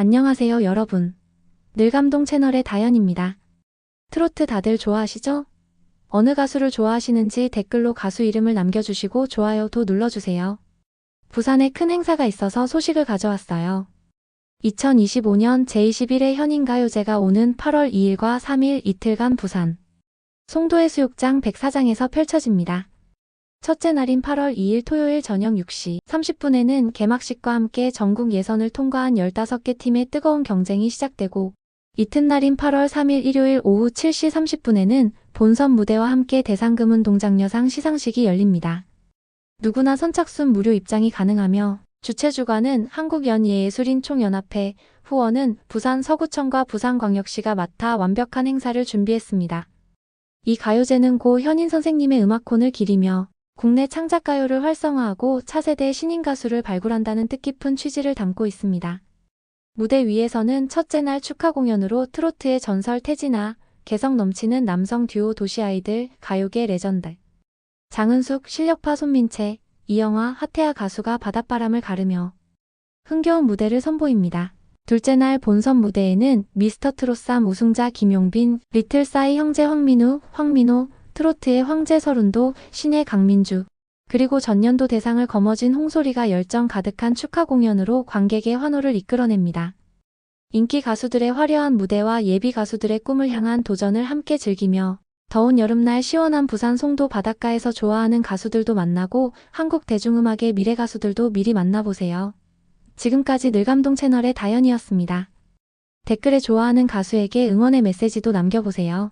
안녕하세요 여러분. 늘감동 채널의 다현입니다. 트로트 다들 좋아하시죠? 어느 가수를 좋아하시는지 댓글로 가수 이름을 남겨주시고 좋아요도 눌러주세요. 부산에 큰 행사가 있어서 소식을 가져왔어요. 2025년 제21회 현인가요제가 오는 8월 2일과 3일 이틀간 부산 송도해수욕장 백사장에서 펼쳐집니다. 첫째 날인 8월 2일 토요일 저녁 6시 30분에는 개막식과 함께 전국 예선을 통과한 15개 팀의 뜨거운 경쟁이 시작되고 이튿날인 8월 3일 일요일 오후 7시 30분에는 본선 무대와 함께 대상금은 동장여상 시상식이 열립니다. 누구나 선착순 무료 입장이 가능하며 주최 주관은 한국연예예술인총연합회, 후원은 부산 서구청과 부산광역시가 맡아 완벽한 행사를 준비했습니다. 이 가요제는 고 현인 선생님의 음악혼을 기리며 국내 창작가요를 활성화하고 차세대 신인 가수를 발굴한다는 뜻깊은 취지를 담고 있습니다. 무대 위에서는 첫째 날 축하 공연으로 트로트의 전설 태진아, 개성 넘치는 남성 듀오 도시아이들, 가요계 레전드. 장은숙, 실력파 손민채, 이영화, 하태아 가수가 바닷바람을 가르며 흥겨운 무대를 선보입니다. 둘째 날 본선 무대에는 미스터 트롯삼 우승자 김용빈, 리틀사이 형제 황민우, 황민호, 트로트의 황제 서른도, 신의 강민주, 그리고 전년도 대상을 거머쥔 홍소리가 열정 가득한 축하 공연으로 관객의 환호를 이끌어냅니다. 인기 가수들의 화려한 무대와 예비 가수들의 꿈을 향한 도전을 함께 즐기며 더운 여름날 시원한 부산 송도 바닷가에서 좋아하는 가수들도 만나고 한국 대중음악의 미래 가수들도 미리 만나보세요. 지금까지 늘감동 채널의 다현이었습니다. 댓글에 좋아하는 가수에게 응원의 메시지도 남겨보세요.